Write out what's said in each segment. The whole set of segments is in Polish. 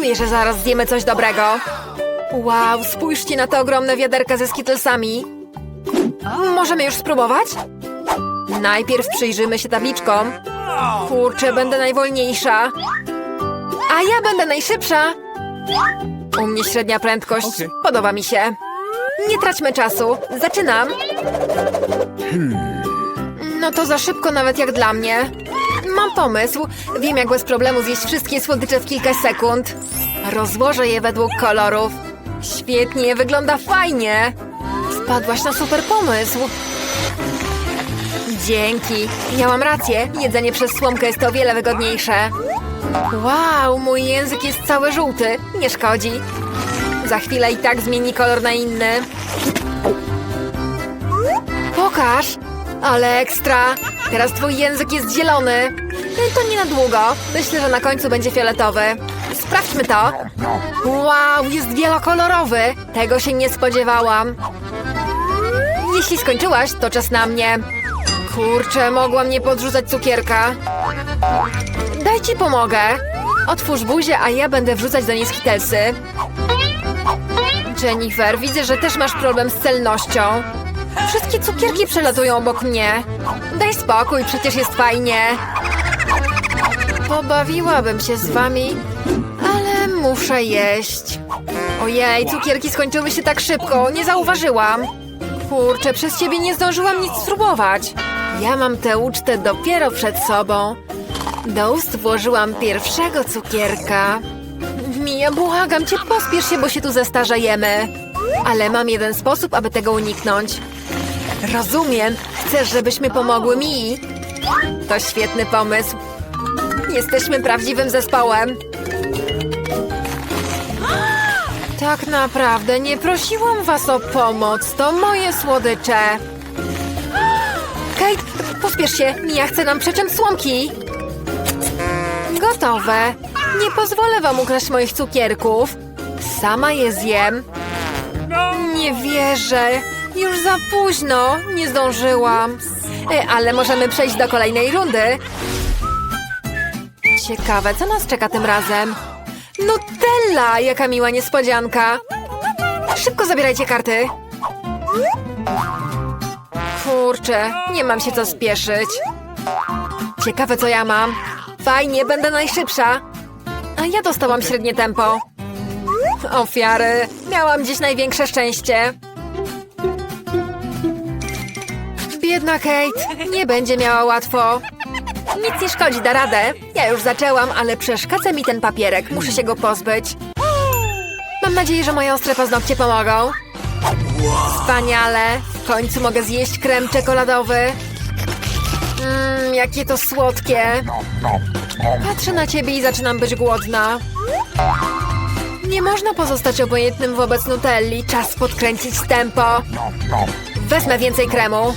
Czuję, że zaraz zjemy coś dobrego. Wow, spójrzcie na te ogromne wiaderka ze skittlesami. Możemy już spróbować? Najpierw przyjrzymy się tabliczkom. Kurczę, będę najwolniejsza. A ja będę najszybsza. U mnie średnia prędkość. Podoba mi się. Nie traćmy czasu. Zaczynam. No to za szybko nawet jak dla mnie. Mam pomysł. Wiem jak bez problemu zjeść wszystkie słodycze w kilka sekund. Rozłożę je według kolorów. Świetnie, wygląda fajnie. Wpadłaś na super pomysł. Dzięki. Miałam rację. Jedzenie przez słomkę jest o wiele wygodniejsze. Wow, mój język jest cały żółty. Nie szkodzi. Za chwilę i tak zmieni kolor na inny. Pokaż! Ale ekstra! Teraz twój język jest zielony. E, To nie na długo. Myślę, że na końcu będzie fioletowy. Sprawdźmy to. Wow, jest wielokolorowy. Tego się nie spodziewałam. Jeśli skończyłaś, to czas na mnie. Kurczę, mogłam nie podrzucać cukierka. Daj ci pomogę. Otwórz buzię, a ja będę wrzucać do niej skitelsy. Jennifer, widzę, że też masz problem z celnością. Wszystkie cukierki przelatują obok mnie. Daj spokój, przecież jest fajnie. Pobawiłabym się z wami, ale muszę jeść. Ojej, cukierki skończyły się tak szybko, nie zauważyłam. Kurczę, przez ciebie nie zdążyłam nic spróbować. Ja mam tę ucztę dopiero przed sobą. Do ust włożyłam pierwszego cukierka. Mija, błagam cię, pospiesz się, bo się tu zestarzejemy. Ale mam jeden sposób, aby tego uniknąć. Rozumiem. Chcesz, żebyśmy pomogły Mii? To świetny pomysł. Jesteśmy prawdziwym zespołem. Tak naprawdę nie prosiłam was o pomoc. To moje słodycze. Kate, pospiesz się. Mia chce nam przeciąć słomki. Gotowe. Nie pozwolę wam ukraść moich cukierków. Sama je zjem. Nie wierzę. Już za późno. Nie zdążyłam. E, ale możemy przejść do kolejnej rundy. Ciekawe, co nas czeka tym razem? Nutella! Jaka miła niespodzianka. Szybko zabierajcie karty. Kurczę, nie mam się co spieszyć. Ciekawe, co ja mam. Fajnie, będę najszybsza. A ja dostałam średnie tempo. Ofiary. Miałam dziś największe szczęście. Biedna Kate. Nie będzie miała łatwo. Nic nie szkodzi, da radę. Ja już zaczęłam, ale przeszkadza mi ten papierek. Muszę się go pozbyć. Mam nadzieję, że moje ostre paznokcie pomogą. Wspaniale. W końcu mogę zjeść krem czekoladowy. Mmm, jakie to słodkie. Patrzę na ciebie i zaczynam być głodna. Nie można pozostać obojętnym wobec Nutelli. Czas podkręcić tempo. Wezmę więcej kremu.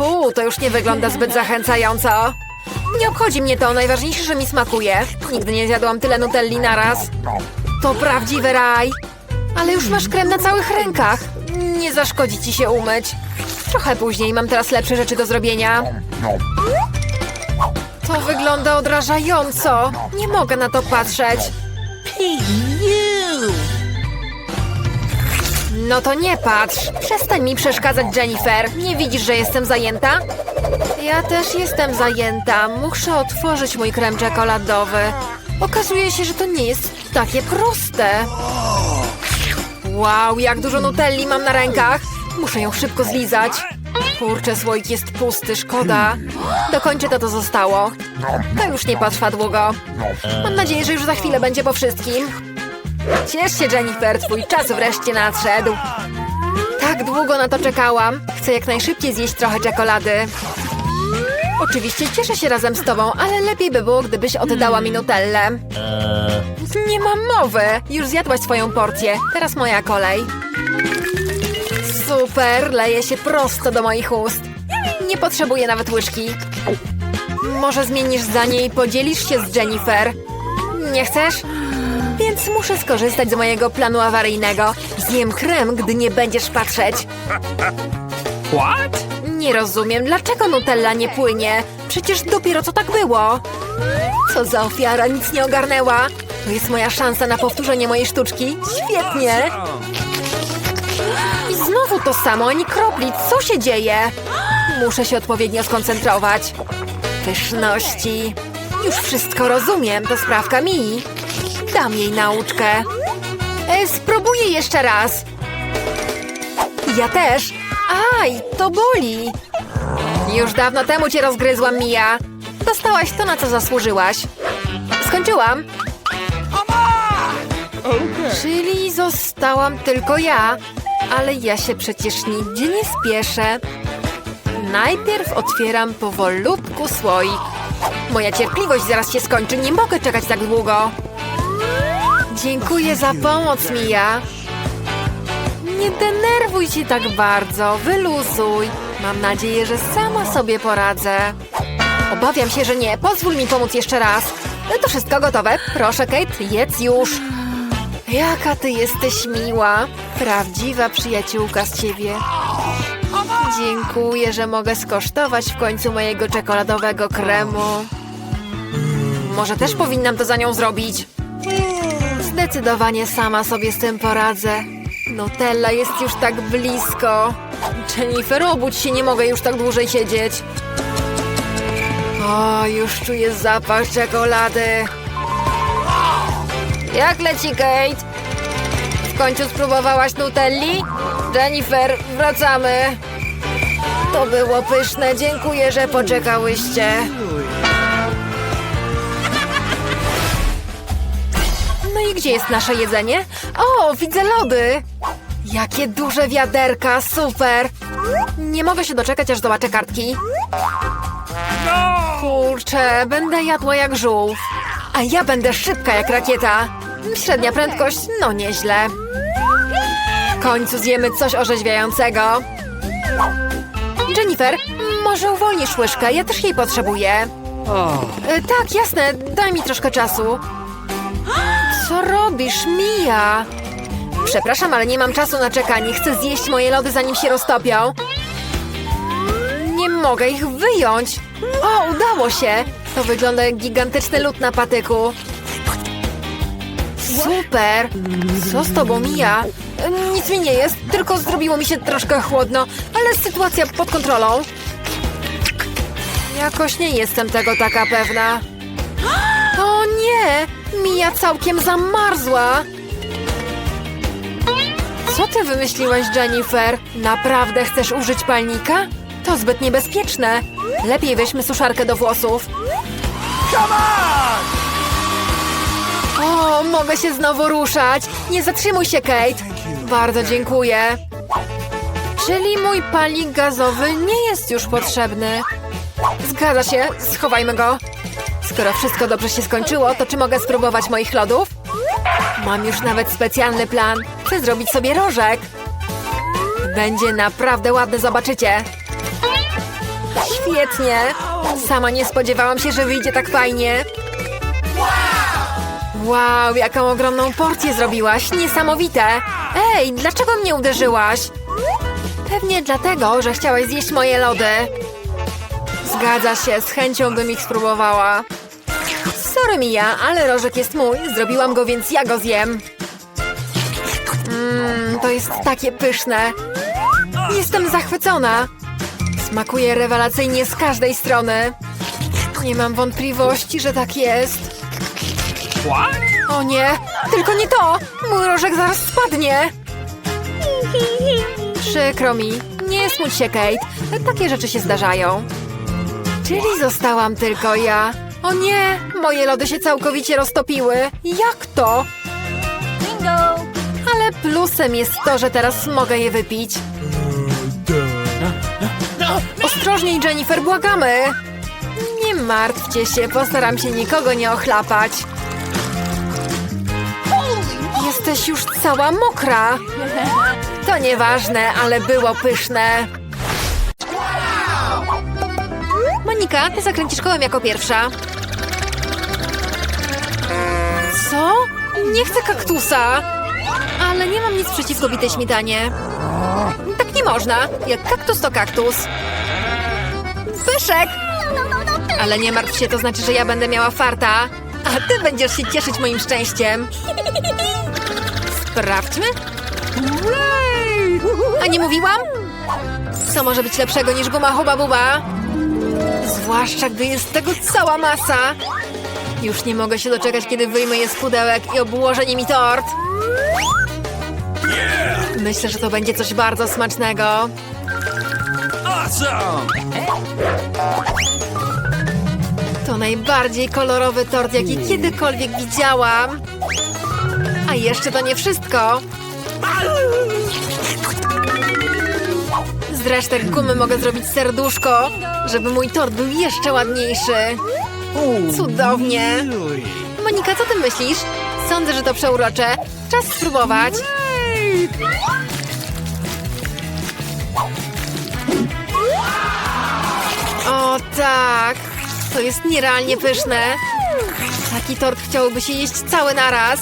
Fu, to już nie wygląda zbyt zachęcająco. Nie obchodzi mnie to, najważniejsze, że mi smakuje. Nigdy nie zjadłam tyle Nutelli naraz. To prawdziwy raj. Ale już masz krem na całych rękach. Nie zaszkodzi ci się umyć. Trochę później, mam teraz lepsze rzeczy do zrobienia. To wygląda odrażająco. Nie mogę na to patrzeć. No to nie patrz. Przestań mi przeszkadzać, Jennifer. Nie widzisz, że jestem zajęta? Ja też jestem zajęta. Muszę otworzyć mój krem czekoladowy. Okazuje się, że to nie jest takie proste. Wow, jak dużo nutelli mam na rękach. Muszę ją szybko zlizać. Kurczę, słoik jest pusty, szkoda. Dokończę to, co zostało. To już nie potrwa długo. Mam nadzieję, że już za chwilę będzie po wszystkim. Ciesz się, Jennifer, twój czas wreszcie nadszedł. Tak długo na to czekałam. Chcę jak najszybciej zjeść trochę czekolady. Oczywiście cieszę się razem z tobą, ale lepiej by było, gdybyś oddała mi nutellę. Nie mam mowy. Już zjadłaś swoją porcję. Teraz moja kolej. Super, leje się prosto do moich ust. Nie potrzebuję nawet łyżki. Może zmienisz zdanie i podzielisz się z Jennifer? Nie chcesz? Więc muszę skorzystać z mojego planu awaryjnego. Zjem krem, gdy nie będziesz patrzeć. What? Nie rozumiem, dlaczego Nutella nie płynie? Przecież dopiero co tak było. Co za ofiara, nic nie ogarnęła. To jest moja szansa na powtórzenie mojej sztuczki. Świetnie! I znowu to samo, ani kropli. Co się dzieje? Muszę się odpowiednio skoncentrować. Pyszności. Już wszystko rozumiem, to sprawka mi. Dam jej nauczkę. E, spróbuję jeszcze raz. Ja też. Aj, to boli. Już dawno temu cię rozgryzłam, Mia. Dostałaś to, na co zasłużyłaś. Skończyłam. Czyli zostałam tylko ja. Ale ja się przecież nigdzie nie spieszę. Najpierw otwieram powolutku słoik. Moja cierpliwość zaraz się skończy, nie mogę czekać tak długo. Dziękuję za pomoc, Mia. Nie denerwuj się tak bardzo, wyluzuj. Mam nadzieję, że sama sobie poradzę. Obawiam się, że nie. Pozwól mi pomóc jeszcze raz. To wszystko gotowe. Proszę, Kate, jedz już. Jaka ty jesteś miła. Prawdziwa przyjaciółka z ciebie. Dziękuję, że mogę skosztować w końcu mojego czekoladowego kremu. Może też powinnam to za nią zrobić. Zdecydowanie sama sobie z tym poradzę. Nutella jest już tak blisko. Jennifer, obudź się, nie mogę już tak dłużej siedzieć. O, już czuję zapach czekolady. Jak leci, Kate? W końcu spróbowałaś Nutelli? Jennifer, wracamy. To było pyszne, dziękuję, że poczekałyście. I gdzie jest nasze jedzenie? O, widzę lody! Jakie duże wiaderka, super! Nie mogę się doczekać, aż zobaczę kartki. Kurczę, będę jadła jak żółw. A ja będę szybka jak rakieta. Średnia prędkość, no nieźle. W końcu zjemy coś orzeźwiającego. Jennifer, może uwolnisz łyżkę? Ja też jej potrzebuję. E, tak, jasne, daj mi troszkę czasu. Co robisz, Mia? Przepraszam, ale nie mam czasu na czekanie. Chcę zjeść moje lody, zanim się roztopią. Nie mogę ich wyjąć. O, udało się. To wygląda jak gigantyczny lód na patyku. Super. Co z tobą, Mia? E, Nic mi nie jest, tylko zrobiło mi się troszkę chłodno, ale sytuacja pod kontrolą. Jakoś nie jestem tego taka pewna. O nie! Mia całkiem zamarzła! Co ty wymyśliłaś, Jennifer? Naprawdę chcesz użyć palnika? To zbyt niebezpieczne. Lepiej weźmy suszarkę do włosów. O, mogę się znowu ruszać. Nie zatrzymuj się, Kate. Bardzo dziękuję. Czyli mój palnik gazowy nie jest już potrzebny. Zgadza się, schowajmy go. Skoro wszystko dobrze się skończyło, to czy mogę spróbować moich lodów? Mam już nawet specjalny plan. Chcę zrobić sobie rożek. Będzie naprawdę ładny, zobaczycie. Świetnie. Sama nie spodziewałam się, że wyjdzie tak fajnie. Wow, jaką ogromną porcję zrobiłaś. Niesamowite. Ej, dlaczego mnie uderzyłaś? Pewnie dlatego, że chciałaś zjeść moje lody. Zgadza się, z chęcią bym ich spróbowała. Sorry Mia, ale rożek jest mój. Zrobiłam go, więc ja go zjem. Mmm, to jest takie pyszne. Jestem zachwycona. Smakuje rewelacyjnie z każdej strony. Nie mam wątpliwości, że tak jest. O nie, tylko nie to! Mój rożek zaraz spadnie. Przykro mi. Nie smuć się, Kate. Takie rzeczy się zdarzają. Czyli zostałam tylko ja. O nie, moje lody się całkowicie roztopiły. Jak to? Bingo! Ale plusem jest to, że teraz mogę je wypić. Ostrożniej, Jennifer, błagamy! Nie martwcie się, postaram się nikogo nie ochlapać. Jesteś już cała mokra. To nieważne, ale było pyszne. Monika, ty zakręcisz kołem jako pierwsza. Nie chcę kaktusa. Ale nie mam nic przeciwko bitej śmietanie. Tak nie można. Jak kaktus to kaktus. Pyszek! Ale nie martw się, to znaczy, że ja będę miała farta. A ty będziesz się cieszyć moim szczęściem. Sprawdźmy. A nie mówiłam? Co może być lepszego niż guma huba buba? Zwłaszcza, gdy jest tego cała masa. Już nie mogę się doczekać, kiedy wyjmę je z pudełek i obłożę nimi tort. Myślę, że to będzie coś bardzo smacznego. To najbardziej kolorowy tort, jaki kiedykolwiek widziałam. A jeszcze to nie wszystko. Z resztek gumy mogę zrobić serduszko, żeby mój tort był jeszcze ładniejszy. Cudownie. Monika, co ty myślisz? Sądzę, że to przeurocze. Czas spróbować. O tak, to jest nierealnie pyszne. Taki tort chciałoby się jeść cały naraz.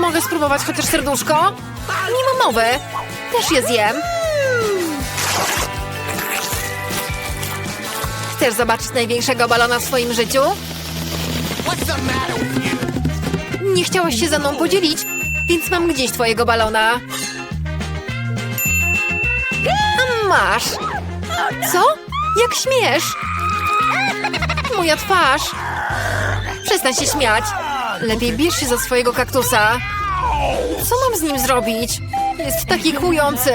Mogę spróbować chociaż serduszko? Nie ma mowy. Też je zjem. Chcesz zobaczyć największego balona w swoim życiu? Nie chciałaś się ze mną podzielić, więc mam gdzieś twojego balona. Masz. Co? Jak śmiesz? Moja twarz. Przestań się śmiać. Lepiej bierz się za swojego kaktusa. Co mam z nim zrobić? Jest taki kłujący.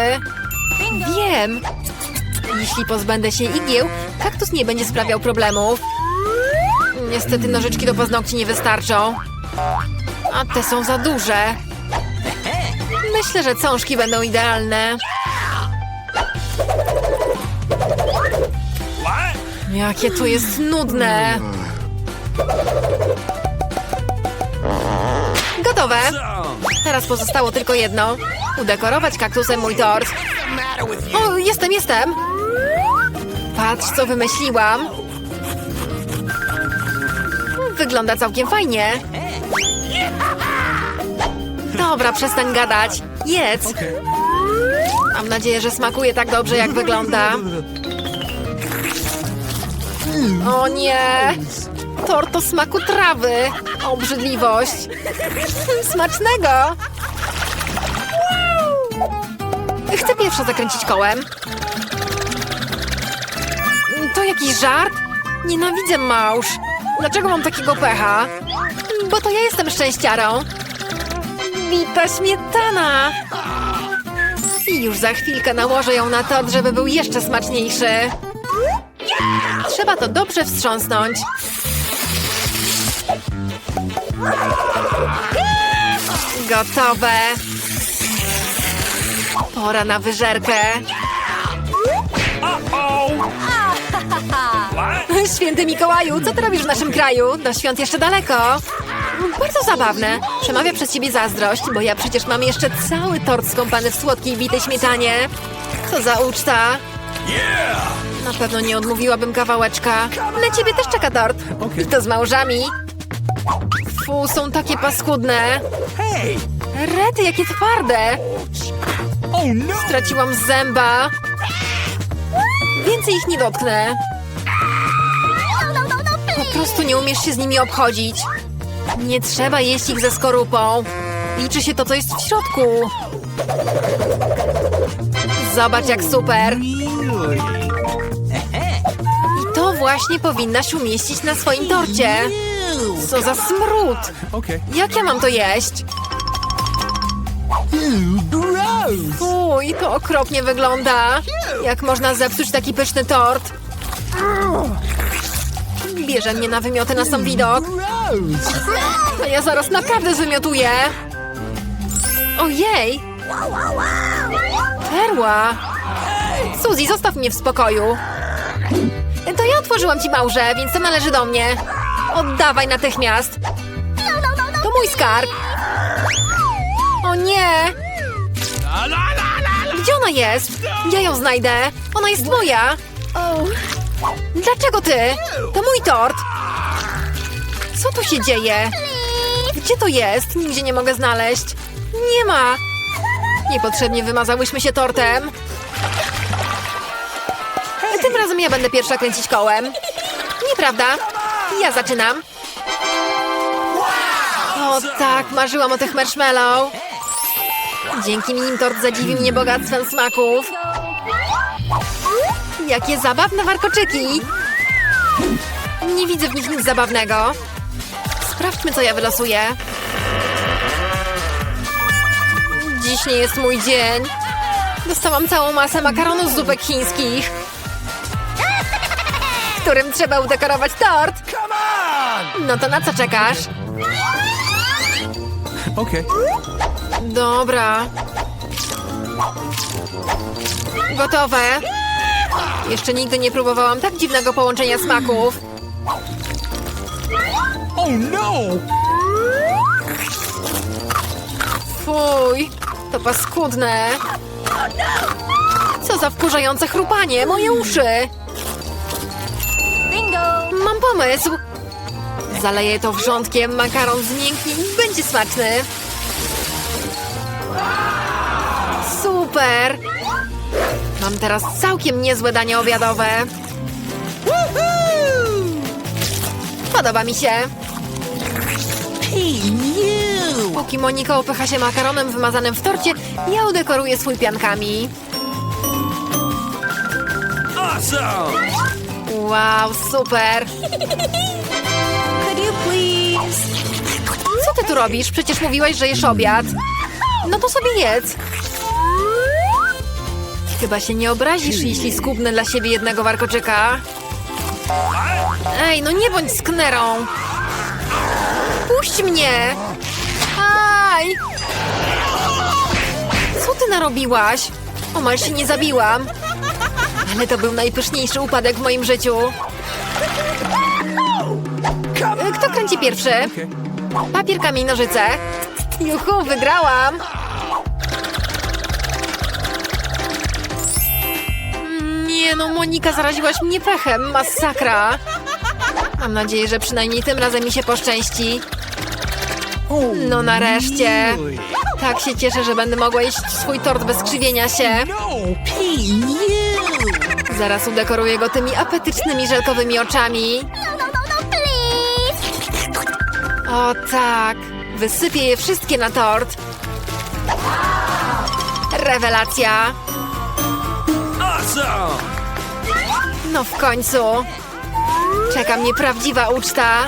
Wiem. Jeśli pozbędę się igieł, kaktus nie będzie sprawiał problemów. Niestety nożyczki do paznokci nie wystarczą. A te są za duże. Myślę, że cążki będą idealne. Jakie to jest nudne. Gotowe. Teraz pozostało tylko jedno. Udekorować kaktusem mój tort. O, jestem, jestem. Patrz, co wymyśliłam. Wygląda całkiem fajnie. Dobra, przestań gadać. Jedz. Mam nadzieję, że smakuje tak dobrze, jak wygląda. O nie! Tort o smaku trawy. Obrzydliwość. Smacznego! Chcę pierwsza zakręcić kołem. Jakiś żart? Nienawidzę małż. Dlaczego mam takiego pecha? Bo to ja jestem szczęściarą. Bita śmietana. I już za chwilkę nałożę ją na tort, żeby był jeszcze smaczniejszy. Trzeba to dobrze wstrząsnąć. Gotowe. Pora na wyżerkę. Święty Mikołaju, co ty robisz w naszym kraju? Do świąt jeszcze daleko. Bardzo zabawne. Przemawia przez ciebie zazdrość, bo ja przecież mam jeszcze cały tort skąpany w słodkiej bitej śmietanie. Co za uczta. Na pewno nie odmówiłabym kawałeczka. Na ciebie też czeka tort. I to z małżami. Fu, są takie paskudne. Rety, jakie twarde. Oh no! Straciłam zęba. Więcej ich nie dotknę. Po prostu nie umiesz się z nimi obchodzić. Nie trzeba jeść ich ze skorupą. Liczy się to, co jest w środku. Zobacz, jak super. I to właśnie powinnaś umieścić na swoim torcie. Co za smród. Jak ja mam to jeść? Fuj, to okropnie wygląda. Jak można zepsuć taki pyszny tort? Bierze mnie na wymioty na sam widok. A ja zaraz naprawdę zwymiotuję. Ojej! Perła! Suzy, zostaw mnie w spokoju. To ja otworzyłam ci małże, więc to należy do mnie. Oddawaj natychmiast. To mój skarb. O nie! Gdzie ona jest? Ja ją znajdę. Ona jest moja. Dlaczego ty? To mój tort. Co tu się dzieje? Gdzie to jest? Nigdzie nie mogę znaleźć. Nie ma. Niepotrzebnie wymazałyśmy się tortem. Tym razem ja będę pierwsza kręcić kołem. Nieprawda? Ja zaczynam. O tak, marzyłam o tych marshmallow. Dzięki nim tort zadziwi mnie bogactwem smaków. Jakie zabawne warkoczyki! Nie widzę w nich nic zabawnego. Sprawdźmy, co ja wylosuję. Dziś nie jest mój dzień. Dostałam całą masę makaronu z zupek chińskich, którym trzeba udekorować tort. No to na co czekasz? Okay. Dobra. Gotowe. Jeszcze nigdy nie próbowałam tak dziwnego połączenia smaków. Oh no! Fuj, to paskudne. Co za wkurzające chrupanie, moje uszy. Bingo! Mam pomysł. Zaleję to wrzątkiem, makaron zmięknie i będzie smaczny. Super! Mam teraz całkiem niezłe danie obiadowe. Podoba mi się. Póki Monika upycha się makaronem wymazanym w torcie, ja udekoruję swój piankami. Awesome! Wow, super! Co ty tu robisz? Przecież mówiłaś, że jesz obiad. No to sobie jedz. Chyba się nie obrazisz, jeśli skubnę dla siebie jednego warkoczyka. Ej, no nie bądź sknerą. Puść mnie! Aj! Co ty narobiłaś? Omal się nie zabiłam. Ale to był najpyszniejszy upadek w moim życiu. E, Kto kręci pierwszy? Papier, kamień, nożyce. Juhu, wygrałam! Nie no, Monika, zaraziłaś mnie pechem. Masakra. Mam nadzieję, że przynajmniej tym razem mi się poszczęści. No nareszcie. Tak się cieszę, że będę mogła jeść swój tort bez krzywienia się. No! Zaraz udekoruję go tymi apetycznymi żelkowymi oczami. No, no, no, no, please! O tak, wysypię je wszystkie na tort. Rewelacja. Awesome! No w końcu. Czeka mnie prawdziwa uczta.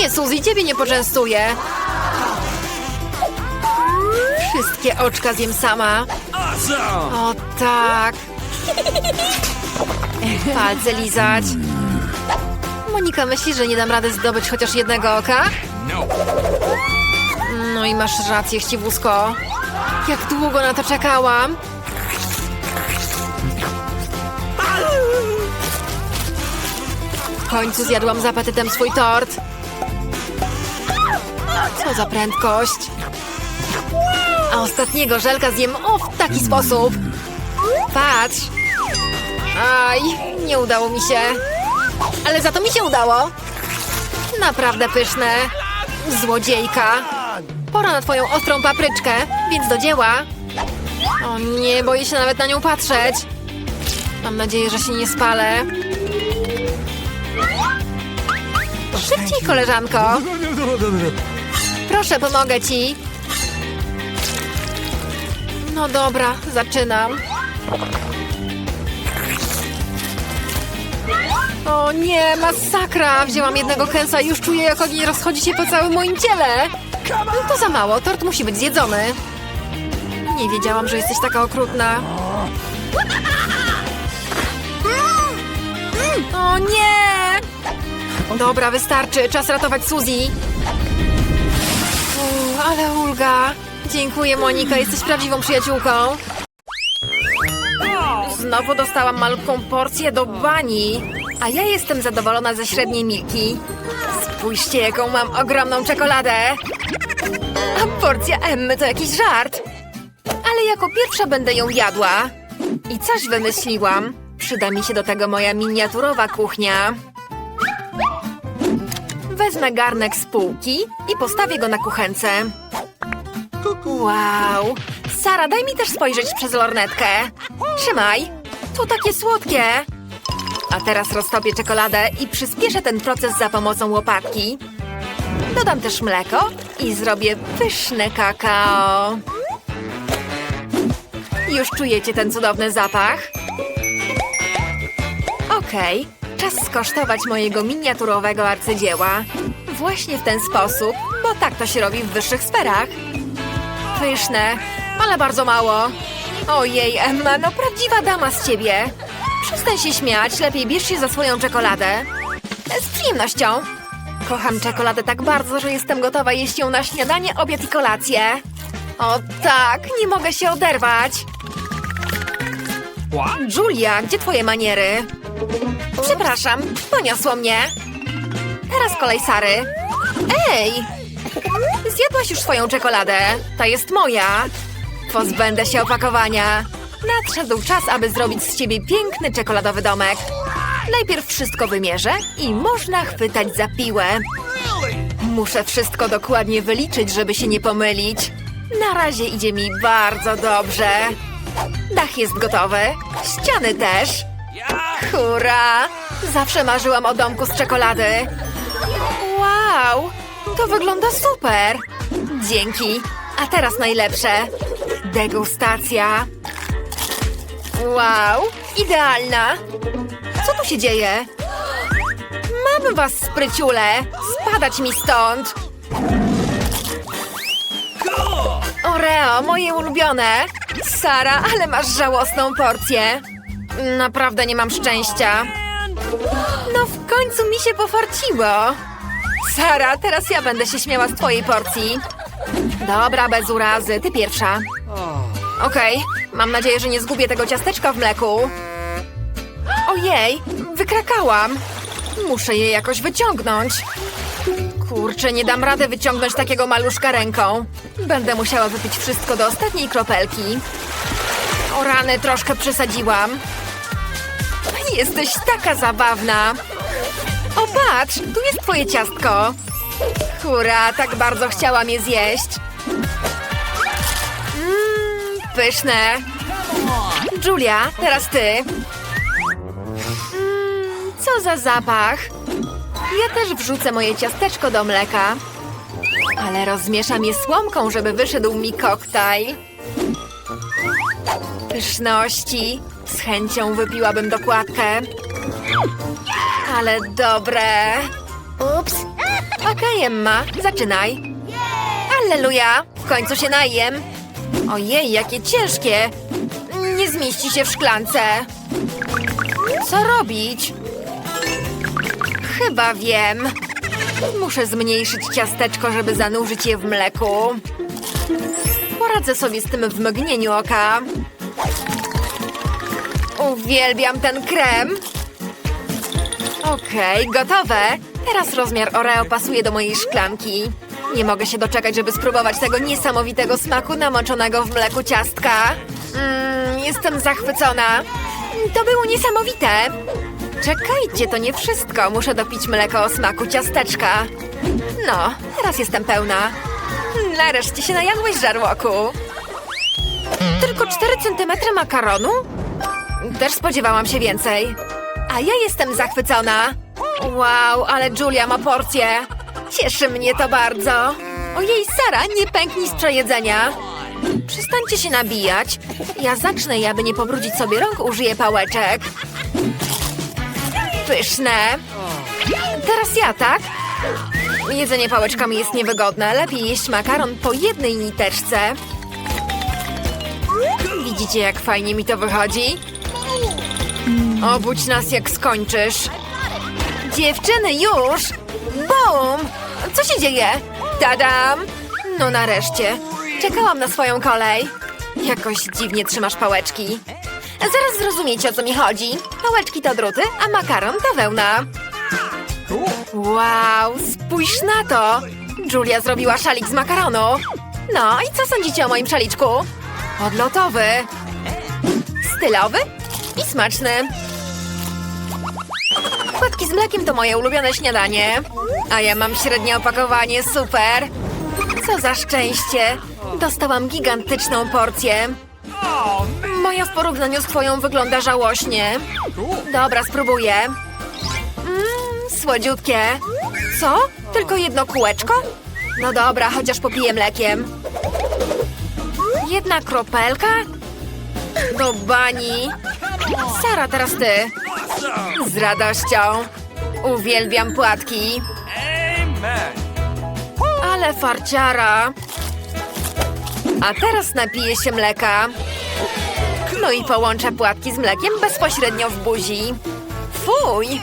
Nie, Suzy, ciebie nie poczęstuję. Wszystkie oczka zjem sama. O tak. Palce lizać. Monika myśli, że nie dam rady zdobyć chociaż jednego oka? No! No i masz rację, chciwusko. Jak długo na to czekałam. Końcu zjadłam z apetytem swój tort. Co za prędkość. A ostatniego żelka zjem o w taki sposób. Patrz. Aj, nie udało mi się. Ale za to mi się udało. Naprawdę pyszne. Złodziejka. Pora na twoją ostrą papryczkę, więc do dzieła. O nie, boję się nawet na nią patrzeć. Mam nadzieję, że się nie spalę. Szybciej, koleżanko. Proszę, pomogę ci. No dobra, zaczynam. O nie, masakra! Wzięłam jednego kęsa i już czuję, jak ogień rozchodzi się po całym moim ciele. No to za mało, tort musi być zjedzony. Nie wiedziałam, że jesteś taka okrutna. O nie! Dobra, wystarczy. Czas ratować Suzy. Ale ulga. Dziękuję, Monika. Jesteś prawdziwą przyjaciółką. Znowu dostałam malutką porcję do bani. A ja jestem zadowolona ze średniej Milki. Spójrzcie, jaką mam ogromną czekoladę. A porcja Emmy to jakiś żart. Ale jako pierwsza będę ją jadła. I coś wymyśliłam. Przyda mi się do tego moja miniaturowa kuchnia. Wezmę garnek z półki i postawię go na kuchence. Wow! Sara, daj mi też spojrzeć przez lornetkę. Trzymaj. To takie słodkie. A teraz roztopię czekoladę i przyspieszę ten proces za pomocą łopatki. Dodam też mleko i zrobię pyszne kakao. Już czujecie ten cudowny zapach? Okej, czas skosztować mojego miniaturowego arcydzieła. Właśnie w ten sposób, bo tak to się robi w wyższych sferach. Pyszne, ale bardzo mało. Ojej, Emma, no prawdziwa dama z ciebie. Przestań się śmiać, lepiej bierz się za swoją czekoladę. Z przyjemnością. Kocham czekoladę tak bardzo, że jestem gotowa jeść ją na śniadanie, obiad i kolację. O tak, nie mogę się oderwać. Julia, gdzie twoje maniery? Przepraszam, poniosło mnie. Teraz kolej Sary. Ej! Zjadłaś już swoją czekoladę. Ta jest moja. Pozbędę się opakowania. Nadszedł czas, aby zrobić z ciebie piękny czekoladowy domek. Najpierw wszystko wymierzę i można chwytać za piłę. Muszę wszystko dokładnie wyliczyć, żeby się nie pomylić. Na razie idzie mi bardzo dobrze. Dach jest gotowy. Ściany też. Hurra! Zawsze marzyłam o domku z czekolady. Wow! To wygląda super! Dzięki. A teraz najlepsze. Degustacja. Wow! Idealna! Co tu się dzieje? Mam was, spryciule! Spadać mi stąd! Oreo, moje ulubione! Sara, ale masz żałosną porcję. Naprawdę nie mam szczęścia. No w końcu mi się pofarciło. Sara, teraz ja będę się śmiała z twojej porcji. Dobra, bez urazy, ty pierwsza. Okej, mam nadzieję, że nie zgubię tego ciasteczka w mleku. Ojej, wykrakałam. Muszę je jakoś wyciągnąć. Kurczę, nie dam rady wyciągnąć takiego maluszka ręką. Będę musiała wypić wszystko do ostatniej kropelki. O rany, troszkę przesadziłam. Jesteś taka zabawna. O, patrz, tu jest twoje ciastko. Hurra, tak bardzo chciałam je zjeść. Mmm, pyszne. Julia, teraz ty. Mmm, co za zapach. Ja też wrzucę moje ciasteczko do mleka. Ale rozmieszam je słomką, żeby wyszedł mi koktajl. Pyszności. Z chęcią wypiłabym dokładkę. Ale dobre. Oops. Okej, Emma, zaczynaj. Alleluja, w końcu się najem. Ojej, jakie ciężkie. Nie zmieści się w szklance. Co robić? Chyba wiem. Muszę zmniejszyć ciasteczko, żeby zanurzyć je w mleku. Poradzę sobie z tym w mgnieniu oka. Uwielbiam ten krem. Okej, gotowe. Teraz rozmiar Oreo pasuje do mojej szklanki. Nie mogę się doczekać, żeby spróbować tego niesamowitego smaku namoczonego w mleku ciastka. Mmm, jestem zachwycona. To było niesamowite. Czekajcie, to nie wszystko. Muszę dopić mleko o smaku ciasteczka. No, teraz jestem pełna. Nareszcie się najadłeś, żarłoku. Tylko 4 centymetry makaronu? Też spodziewałam się więcej. A ja jestem zachwycona. Wow, ale Julia ma porcję. Cieszy mnie to bardzo. Ojej, Sara, nie pęknij z przejedzenia. Przestańcie się nabijać. Ja zacznę i aby nie pobrudzić sobie rąk, użyję pałeczek. Pyszne. Teraz ja, tak? Jedzenie pałeczkami jest niewygodne. Lepiej jeść makaron po jednej niteczce. Widzicie, jak fajnie mi to wychodzi? Obudź nas, jak skończysz. Dziewczyny, już! Bum! Co się dzieje? Tadam! No nareszcie. Czekałam na swoją kolej. Jakoś dziwnie trzymasz pałeczki. Zaraz zrozumiecie, o co mi chodzi. Pałeczki to druty, a makaron to wełna. Wow, spójrz na to! Julia zrobiła szalik z makaronu. No i co sądzicie o moim szaliczku? Odlotowy. Stylowy i smaczny. Płatki z mlekiem to moje ulubione śniadanie. A ja mam średnie opakowanie, super. Co za szczęście. Dostałam gigantyczną porcję. Moja w porównaniu z twoją wygląda żałośnie. Dobra, spróbuję. Mmm, słodziutkie. Co? Tylko jedno kółeczko? No dobra, chociaż popiję mlekiem. Jedna kropelka? Do bani. Sara, teraz ty. Z radością. Uwielbiam płatki. Ale farciara. A teraz napiję się mleka. No i połączę płatki z mlekiem bezpośrednio w buzi. Fuj!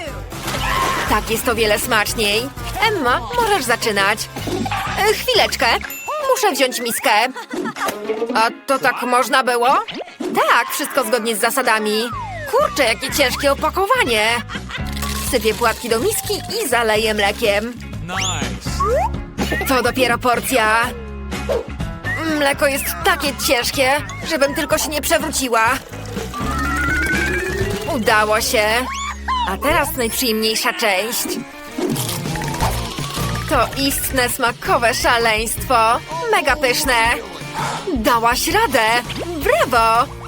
Tak jest o wiele smaczniej. Emma, możesz zaczynać. E, chwileczkę. Muszę wziąć miskę. A to tak można było? Tak, wszystko zgodnie z zasadami. Kurczę, jakie ciężkie opakowanie. Sypię płatki do miski i zaleję mlekiem. Nice! To dopiero porcja. Mleko jest takie ciężkie, żebym tylko się nie przewróciła. Udało się. A teraz najprzyjemniejsza część. To istne smakowe szaleństwo. Mega pyszne. Dałaś radę. Brawo!